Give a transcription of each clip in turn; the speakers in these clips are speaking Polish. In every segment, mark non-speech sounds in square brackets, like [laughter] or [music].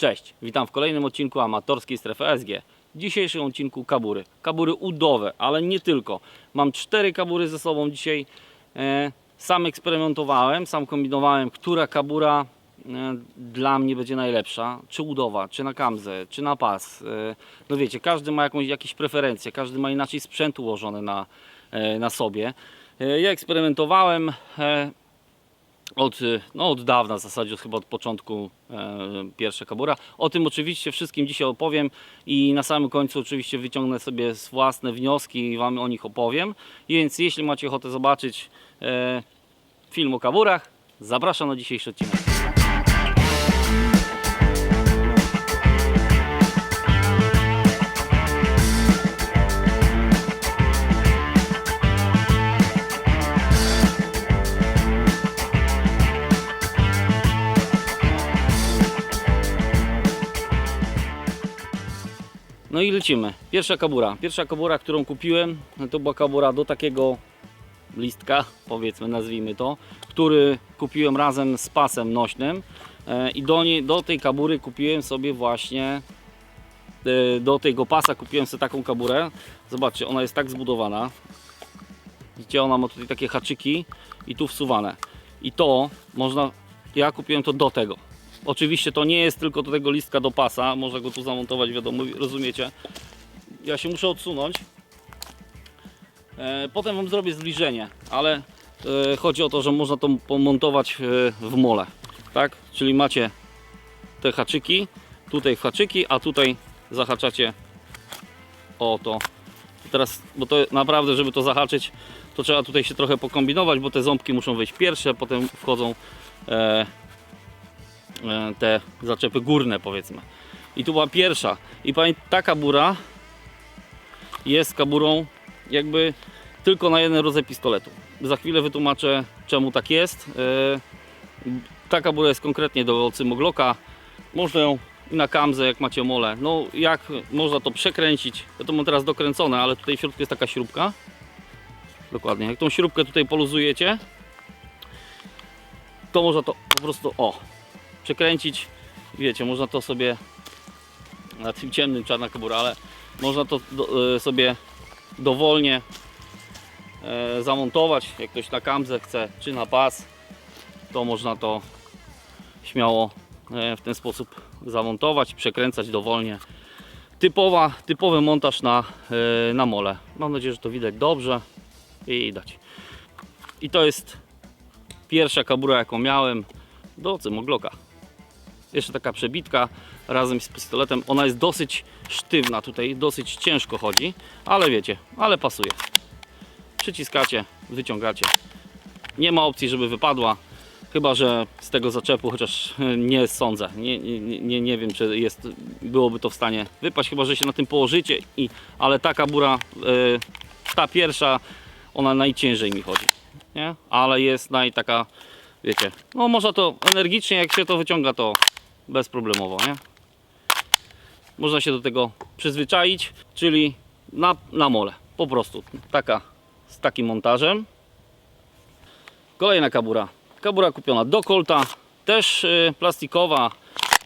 Cześć, witam w kolejnym odcinku amatorskiej strefy SG. W dzisiejszym odcinku kabury. Kabury udowe, ale nie tylko. Mam cztery kabury ze sobą dzisiaj. E, sam eksperymentowałem, sam kombinowałem, która kabura e, dla mnie będzie najlepsza. Czy udowa, czy na kamzę, czy na pas. E, no wiecie, każdy ma jakąś, jakieś preferencje, każdy ma inaczej sprzęt ułożony na, na sobie. Ja eksperymentowałem. Od, y, no, od dawna, w zasadzie chyba od początku e, pierwsza kabura. O tym oczywiście wszystkim dzisiaj opowiem i na samym końcu oczywiście wyciągnę sobie własne wnioski i Wam o nich opowiem. Więc jeśli macie ochotę zobaczyć e, film o kaburach, zapraszam na dzisiejszy odcinek. No i lecimy. Pierwsza kabura. Pierwsza kabura, którą kupiłem, to była kabura do takiego listka, powiedzmy, nazwijmy to, który kupiłem razem z pasem nośnym e, i do, niej, do tej kabury kupiłem sobie właśnie e, do tego pasa kupiłem sobie taką kaburę. Zobaczcie, ona jest tak zbudowana. Widzicie, ona ma tutaj takie haczyki i tu wsuwane. I to można, ja kupiłem to do tego. Oczywiście to nie jest tylko do tego listka do pasa, można go tu zamontować, wiadomo, rozumiecie. Ja się muszę odsunąć. E, Potem Wam zrobię zbliżenie, ale e, chodzi o to, że można to pomontować e, w mole. Tak? Czyli macie te haczyki, tutaj w haczyki, a tutaj zahaczacie o to. Teraz, bo to naprawdę, żeby to zahaczyć, to trzeba tutaj się trochę pokombinować, bo te ząbki muszą wejść pierwsze, potem wchodzą te zaczepy górne powiedzmy. I tu była pierwsza. I pamiętaj, ta kabura jest kaburą jakby tylko na jeden rodzaj pistoletu. Za chwilę wytłumaczę czemu tak jest. E, Ta kabura jest konkretnie do cymogloka. Można ją na kamzę jak macie mole. No jak można to przekręcić. Ja to mam teraz dokręcone, ale tutaj w środku jest taka śrubka. Dokładnie. Jak tą śrubkę tutaj poluzujecie, to można to po prostu o przekręcić. Wiecie, można to sobie na tym ciemnym czarna kabura, ale można to do, e, sobie dowolnie e, zamontować. Jak ktoś na kamzę chce, czy na pas, to można to śmiało e, w ten sposób zamontować, przekręcać dowolnie. Typowa, typowy montaż na, na mole. Mam nadzieję, że to widać dobrze i widać. I to jest pierwsza kabura, jaką miałem do Cymoglocka. Jeszcze taka przebitka razem z pistoletem. Ona jest dosyć sztywna tutaj, dosyć ciężko chodzi, ale wiecie, ale pasuje. Przyciskacie, wyciągacie. Nie ma opcji, żeby wypadła. Chyba, że z tego zaczepu, chociaż nie sądzę. Nie, nie, nie, nie wiem, czy jest, byłoby to w stanie wypaść, chyba, że się na tym położycie. I, ale ta kabura, y, ta pierwsza, ona najciężej mi chodzi. Nie? Ale jest naj taka, wiecie, no można to energicznie, jak się to wyciąga, to bezproblemowo, nie? Można się do tego przyzwyczaić, czyli na, na mole, po prostu. Taka, z takim montażem. Kolejna kabura. Kabura kupiona do kolta, też y, plastikowa.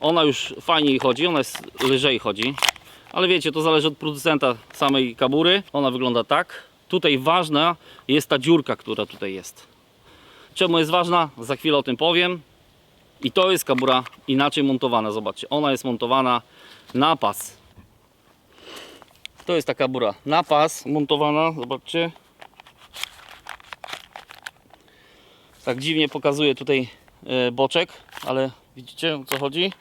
Ona już fajniej chodzi, ona jest lżej chodzi. Ale wiecie, to zależy od producenta samej kabury. Ona wygląda tak. Tutaj ważna jest ta dziurka, która tutaj jest. Czemu jest ważna? Za chwilę o tym powiem. I to jest kabura inaczej montowana. Zobaczcie, ona jest montowana na pas. To jest ta kabura na pas montowana. Zobaczcie. Tak dziwnie pokazuje tutaj e, boczek, ale widzicie o co chodzi?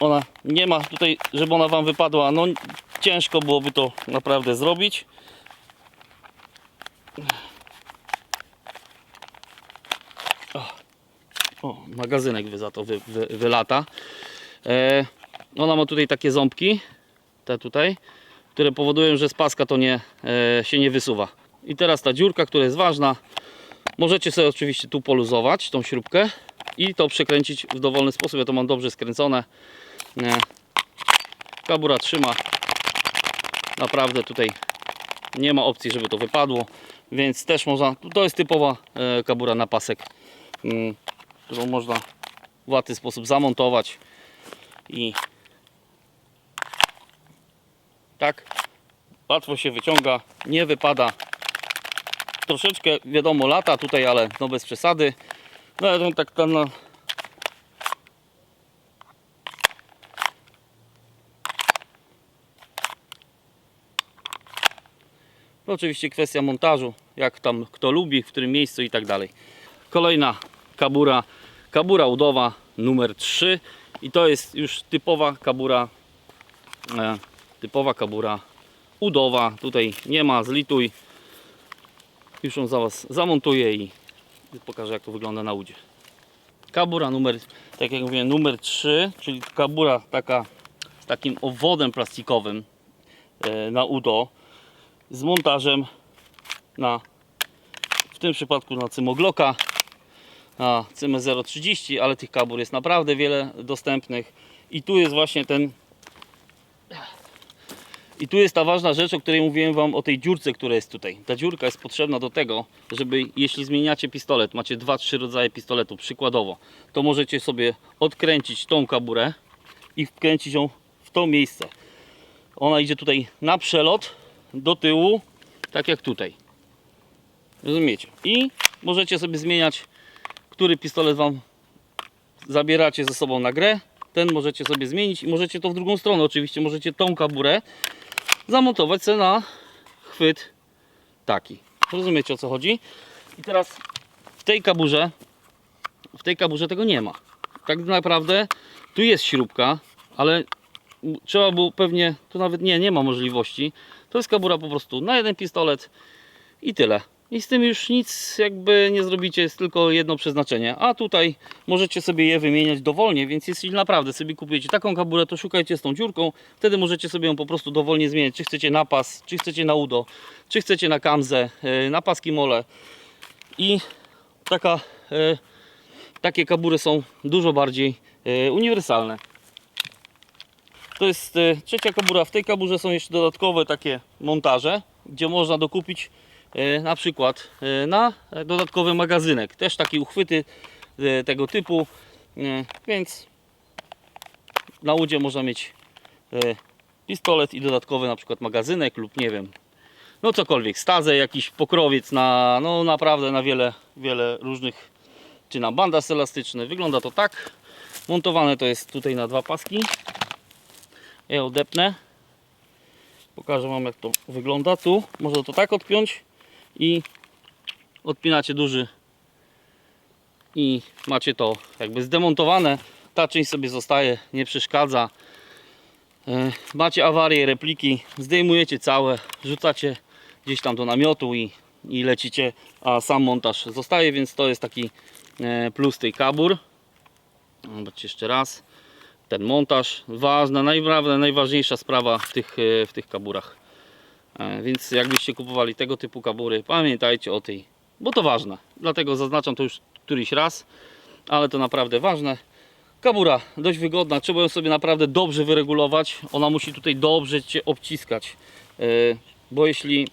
Ona nie ma tutaj, żeby ona Wam wypadła. No ciężko byłoby to naprawdę zrobić. O, magazynek wy za to wy, wy, wylata. E, ona ma tutaj takie ząbki, te tutaj, które powodują, że z paska to nie, e, się nie wysuwa. I teraz ta dziurka, która jest ważna, możecie sobie oczywiście tu poluzować tą śrubkę i to przekręcić w dowolny sposób. Ja to mam dobrze skręcone. E, kabura trzyma. Naprawdę tutaj nie ma opcji, żeby to wypadło, więc też można, to jest typowa e, kabura na pasek, mm, którą można w łatwy sposób zamontować i tak łatwo się wyciąga, nie wypada. Troszeczkę wiadomo lata tutaj, ale no bez przesady. No no tak tam na No oczywiście kwestia montażu, jak tam kto lubi, w którym miejscu i tak dalej. Kolejna kabura, kabura udowa numer 3 i to jest już typowa kabura, e, typowa kabura udowa. Tutaj nie ma zlituj. Już ją za Was zamontuję i pokażę jak to wygląda na udzie. Kabura numer, tak jak mówię, numer 3, czyli kabura taka z takim owodem plastikowym e, na udo z montażem na w tym przypadku na Cymogloka na Cymy 030, ale tych kabur jest naprawdę wiele dostępnych i tu jest właśnie ten i tu jest ta ważna rzecz, o której mówiłem Wam o tej dziurce, która jest tutaj. Ta dziurka jest potrzebna do tego, żeby jeśli zmieniacie pistolet, macie dwa, trzy rodzaje pistoletu, przykładowo, to możecie sobie odkręcić tą kaburę i wkręcić ją w to miejsce. Ona idzie tutaj na przelot, do tyłu, tak jak tutaj. Rozumiecie? I możecie sobie zmieniać, który pistolet Wam zabieracie ze sobą na grę. Ten możecie sobie zmienić i możecie to w drugą stronę. Oczywiście możecie tą kaburę zamontować sobie na chwyt taki. Rozumiecie o co chodzi? I teraz w tej kaburze w tej kaburze tego nie ma. Tak naprawdę tu jest śrubka, ale trzeba było pewnie, tu nawet nie, nie ma możliwości. To jest kabura po prostu na jeden pistolet i tyle. I z tym już nic jakby nie zrobicie, jest tylko jedno przeznaczenie. A tutaj możecie sobie je wymieniać dowolnie, więc jeśli naprawdę sobie kupujecie taką kaburę, to szukajcie z tą dziurką. Wtedy możecie sobie ją po prostu dowolnie zmieniać. Czy chcecie na pas, czy chcecie na udo, czy chcecie na kamzę, yy, na paski mole. I taka, yy, takie kabury są dużo bardziej yy, uniwersalne. To jest e, trzecia kabura. W tej kaburze są jeszcze dodatkowe takie montaże, gdzie można dokupić e, na przykład e, na dodatkowy magazynek. Też takie uchwyty e, tego typu, e, więc na łudzie można mieć e, pistolet i dodatkowy na przykład magazynek lub nie wiem, no cokolwiek, stazę, jakiś pokrowiec na, no naprawdę na wiele, wiele różnych, czy na bandas elastyczny. Wygląda to tak. Montowane to jest tutaj na dwa paski. Ja odepnę. Pokażę Wam jak to wygląda. Tu można to tak odpiąć i odpinacie duży i macie to jakby zdemontowane. Ta część sobie zostaje, nie przeszkadza. E, Macie awarię, repliki, zdejmujecie całe, rzucacie gdzieś tam do namiotu i, i lecicie, a sam montaż zostaje, więc to jest taki e, plus tej kabur. Zobaczcie jeszcze raz ten montaż. Ważna, naprawdę najważniejsza sprawa w tych, e, w tych kaburach. E, Więc jakbyście kupowali tego typu kabury, pamiętajcie o tej, bo to ważne. Dlatego zaznaczam to już któryś raz, ale to naprawdę ważne. Kabura dość wygodna, trzeba ją sobie naprawdę dobrze wyregulować. Ona musi tutaj dobrze Cię obciskać, E, bo jeśli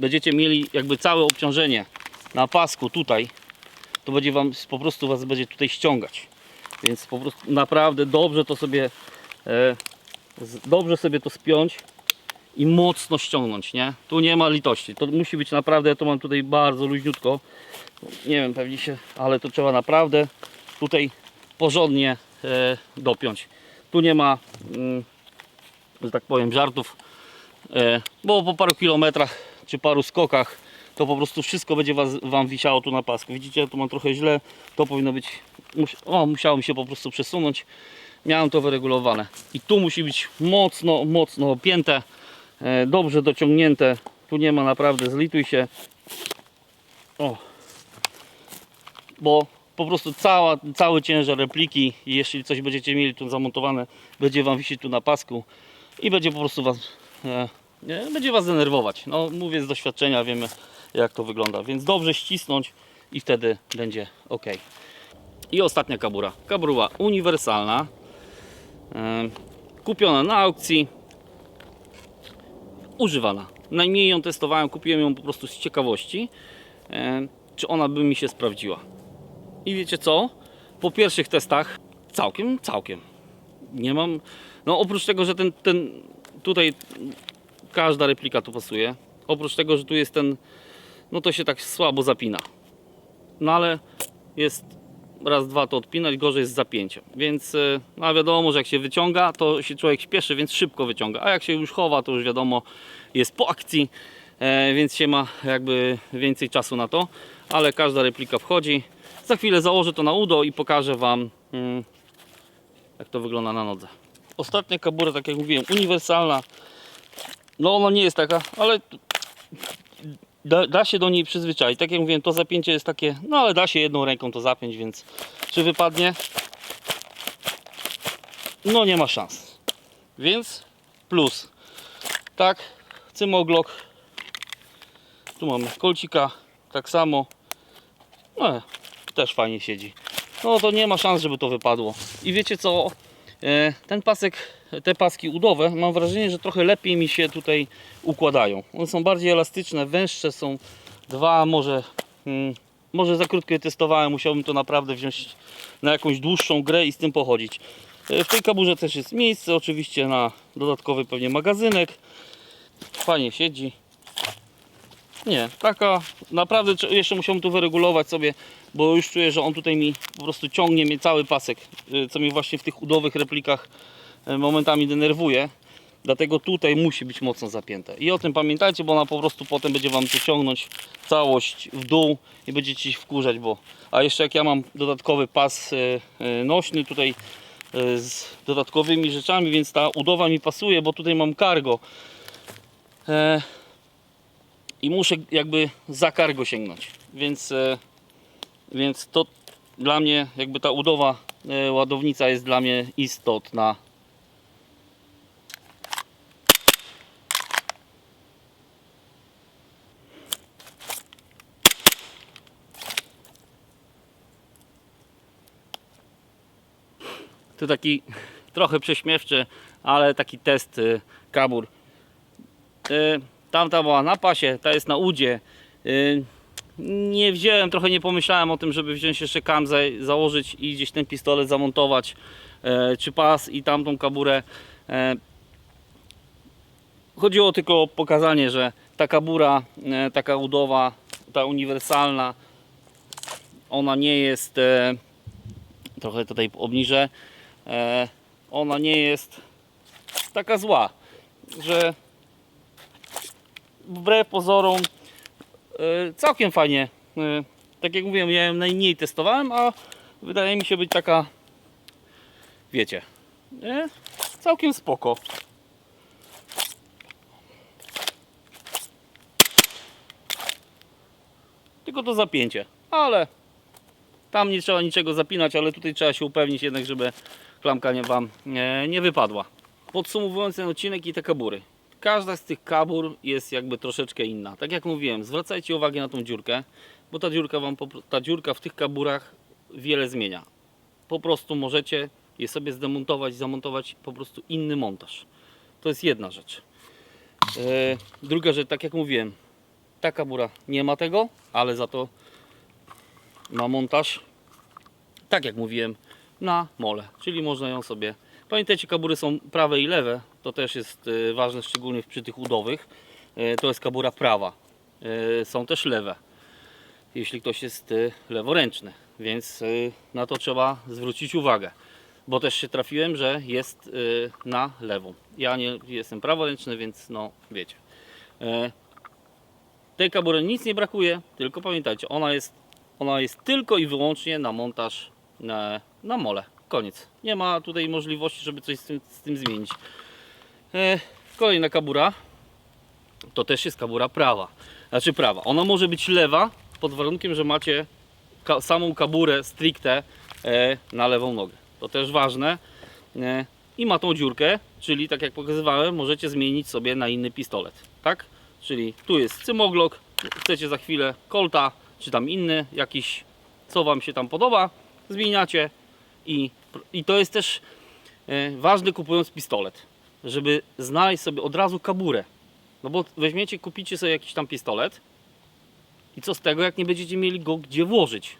będziecie mieli jakby całe obciążenie na pasku tutaj, to będzie Wam po prostu Was będzie tutaj ściągać. Więc po prostu naprawdę dobrze to sobie e, dobrze sobie to spiąć i mocno ściągnąć, nie? Tu nie ma litości. To musi być naprawdę, ja to mam tutaj bardzo luźniutko. Nie wiem, pewnie się, ale to trzeba naprawdę tutaj porządnie e, dopiąć. Tu nie ma, mm, że tak powiem, żartów, e, bo po paru kilometrach czy paru skokach to po prostu wszystko będzie was, Wam wisiało tu na pasku. Widzicie, tu mam trochę źle, to powinno być, mus, o, musiało mi się po prostu przesunąć. Miałem to wyregulowane. I tu musi być mocno, mocno opięte, dobrze dociągnięte. Tu nie ma naprawdę, zlituj się. O. Bo po prostu cała, cały ciężar repliki, jeśli coś będziecie mieli tu zamontowane, będzie Wam wisieć tu na pasku i będzie po prostu Was, e, będzie Was denerwować. No mówię z doświadczenia, wiemy jak to wygląda, więc dobrze ścisnąć i wtedy będzie ok. I ostatnia kabura. Kabura uniwersalna. e, Kupiona na aukcji. Używana. Najmniej ją testowałem, kupiłem ją po prostu z ciekawości, e, czy ona by mi się sprawdziła. I wiecie co? po pierwszych testach całkiem, całkiem. Nie mam, no oprócz tego, że ten, ten tutaj każda replika tu pasuje. Oprócz tego, że tu jest ten, no to się tak słabo zapina. No ale jest raz, dwa to odpinać, gorzej jest z zapięciem. Więc y, no wiadomo, że jak się wyciąga, to się człowiek śpieszy, więc szybko wyciąga. A jak się już chowa, to już wiadomo, jest po akcji, e, więc się ma jakby więcej czasu na to. Ale każda replika wchodzi. Za chwilę założę to na udo i pokażę Wam, mm, jak to wygląda na nodze. Ostatnia kabura, tak jak mówiłem, uniwersalna. No ona nie jest taka, ale da, da się do niej przyzwyczaić. Tak jak mówiłem, to zapięcie jest takie, no ale da się jedną ręką to zapiąć, więc czy wypadnie? No nie ma szans. Więc plus. Tak, cymoglok. Tu mamy kolcika, tak samo. No, też fajnie siedzi. No to nie ma szans, żeby to wypadło. I wiecie co? E, Ten pasek, te paski udowe, mam wrażenie, że trochę lepiej mi się tutaj układają. One są bardziej elastyczne, węższe są dwa, może, mm, może za krótko je testowałem, musiałbym to naprawdę wziąć na jakąś dłuższą grę i z tym pochodzić. E, W tej kaburze też jest miejsce, oczywiście na dodatkowy pewnie magazynek. Fajnie siedzi. Nie, taka naprawdę jeszcze musiałem tu wyregulować sobie, bo już czuję, że on tutaj mi po prostu ciągnie mnie cały pasek, y, co mnie właśnie w tych udowych replikach y, momentami denerwuje. Dlatego tutaj musi być mocno zapięte. I o tym pamiętajcie, bo ona po prostu potem będzie Wam tu ciągnąć całość w dół i będziecie się wkurzać, bo... A jeszcze jak ja mam dodatkowy pas y, nośny tutaj z dodatkowymi rzeczami, więc ta udowa mi pasuje, bo tutaj mam cargo. E, i muszę jakby za cargo sięgnąć. Więc, e, więc to dla mnie, jakby ta udowa e, ładownica jest dla mnie istotna. To taki [laughs] trochę prześmiewczy, ale taki test e, kabur. E, Tamta była na pasie, ta jest na udzie. Nie wziąłem, trochę nie pomyślałem o tym, żeby wziąć jeszcze kamzę, założyć i gdzieś ten pistolet zamontować, e, czy pas i tamtą kaburę. E, Chodziło tylko o pokazanie, że ta kabura, e, taka udowa, ta uniwersalna, ona nie jest, e, trochę tutaj obniżę, e, ona nie jest taka zła, że wbrew pozorom całkiem fajnie. E, Tak jak mówiłem, ja ją najmniej testowałem, a wydaje mi się być taka, wiecie, e, całkiem spoko. Tylko to zapięcie, ale tam nie trzeba niczego zapinać, ale tutaj trzeba się upewnić jednak, żeby klamka nie Wam nie, nie wypadła. Podsumowując ten odcinek i te kabury. Każda z tych kabur jest jakby troszeczkę inna. Tak jak mówiłem, zwracajcie uwagę na tą dziurkę, bo ta dziurka, wam, ta dziurka w tych kaburach wiele zmienia. Po prostu możecie je sobie zdemontować, zamontować po prostu inny montaż. To jest jedna rzecz. E, druga rzecz, tak jak mówiłem, ta kabura nie ma tego, ale za to ma montaż, tak jak mówiłem, na mole, czyli można ją sobie. Pamiętajcie, kabury są prawe i lewe, to też jest e, ważne, szczególnie przy tych udowych. E, To jest kabura prawa. E, Są też lewe, jeśli ktoś jest leworęczny, więc na to trzeba zwrócić uwagę. Bo też się trafiłem, że jest na lewą. Ja nie jestem praworęczny, więc no wiecie. Tej kabury nic nie brakuje, tylko pamiętajcie, ona jest, ona jest tylko i wyłącznie na montaż na, na mole. Koniec. Nie ma tutaj możliwości, żeby coś z tym, z tym zmienić. E, kolejna kabura to też jest kabura prawa. Znaczy prawa. Ona może być lewa pod warunkiem, że macie ka samą kaburę stricte e, na lewą nogę. To też ważne. E, I ma tą dziurkę, czyli tak jak pokazywałem, możecie zmienić sobie na inny pistolet. Tak? Czyli tu jest cymoglok, chcecie za chwilę kolta, czy tam inny jakiś, co Wam się tam podoba, zmieniacie i, i to jest też e, ważne kupując pistolet, żeby znaleźć sobie od razu kaburę. No bo weźmiecie, kupicie sobie jakiś tam pistolet i co z tego, jak nie będziecie mieli go gdzie włożyć?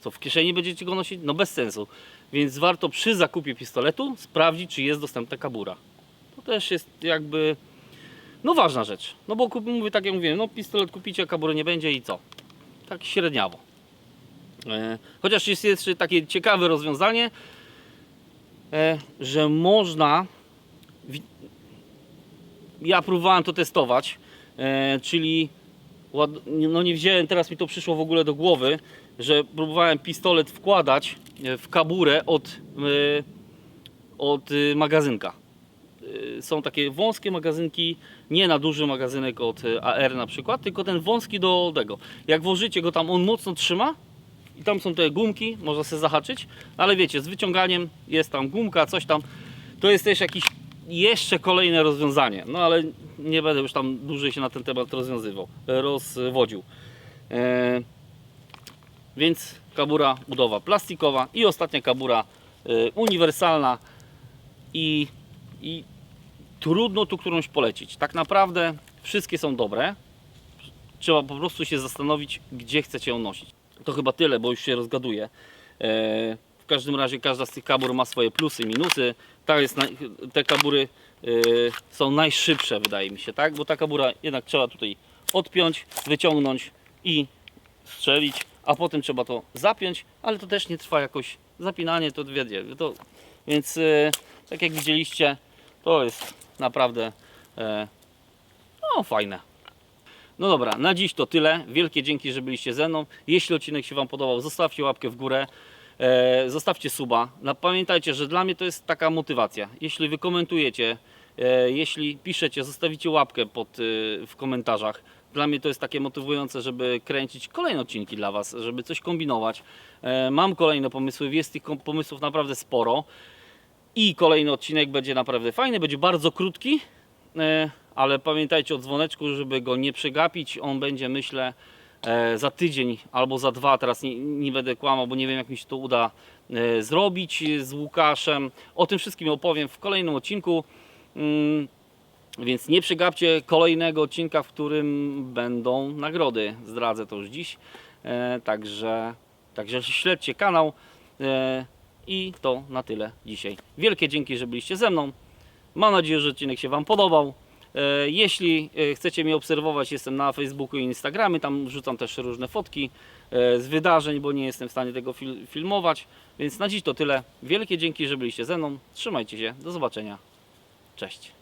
Co, w kieszeni będziecie go nosić? No bez sensu. Więc warto przy zakupie pistoletu sprawdzić, czy jest dostępna kabura. To też jest jakby, no ważna rzecz. No bo mówię, tak jak mówiłem, no pistolet kupicie, a kabury nie będzie i co? Tak średniawo. E, chociaż jest jeszcze takie ciekawe rozwiązanie, że można ja próbowałem to testować, e, czyli no nie wziąłem, teraz mi to przyszło w ogóle do głowy, że próbowałem pistolet wkładać e, w kaburę od, e, od e, magazynka. E, Są takie wąskie magazynki, nie na duży magazynek od e, AR na przykład, tylko ten wąski do tego. Jak włożycie go tam, on mocno trzyma i tam są te gumki, można sobie zahaczyć, ale wiecie, z wyciąganiem jest tam gumka, coś tam. To jest też jakiś jeszcze kolejne rozwiązanie, no ale nie będę już tam dłużej się na ten temat rozwiązywał, rozwodził. E, więc kabura budowa plastikowa i ostatnia kabura e, uniwersalna i, i trudno tu którąś polecić. Tak naprawdę wszystkie są dobre. Trzeba po prostu się zastanowić, gdzie chcecie ją nosić. To chyba tyle, bo już się rozgaduję. E, w każdym razie każda z tych kabur ma swoje plusy i minusy. Ta jest te kabury e, są najszybsze, wydaje mi się, tak? Bo ta kabura jednak trzeba tutaj odpiąć, wyciągnąć i strzelić, a potem trzeba to zapiąć, ale to też nie trwa jakoś zapinanie, to wiecie, to, więc e, tak jak widzieliście, to jest naprawdę no, fajne. No dobra, na dziś to tyle. Wielkie dzięki, że byliście ze mną. Jeśli odcinek się Wam podobał, zostawcie łapkę w górę. E, zostawcie suba. No, pamiętajcie, że dla mnie to jest taka motywacja. Jeśli wy komentujecie, e, jeśli piszecie, zostawicie łapkę pod, e, w komentarzach. Dla mnie to jest takie motywujące, żeby kręcić kolejne odcinki dla Was, żeby coś kombinować. E, mam kolejne pomysły, jest tych pomysłów naprawdę sporo. I kolejny odcinek będzie naprawdę fajny, będzie bardzo krótki, e, ale pamiętajcie o dzwoneczku, żeby go nie przegapić. On będzie, myślę, e, za tydzień albo za dwa. Teraz nie, nie będę kłamał, bo nie wiem, jak mi się to uda e, zrobić z Łukaszem. O tym wszystkim opowiem w kolejnym odcinku. Mm, Więc nie przegapcie kolejnego odcinka, w którym będą nagrody. Zdradzę to już dziś. E, także, także śledźcie kanał. I to na tyle dzisiaj. Wielkie dzięki, że byliście ze mną. Mam nadzieję, że odcinek się Wam podobał. E, Jeśli e, chcecie mnie obserwować, jestem na Facebooku i Instagramie. Tam rzucam też różne fotki e, z wydarzeń, bo nie jestem w stanie tego fil- filmować. Więc na dziś to tyle. Wielkie dzięki, że byliście ze mną. Trzymajcie się. Do zobaczenia. Cześć.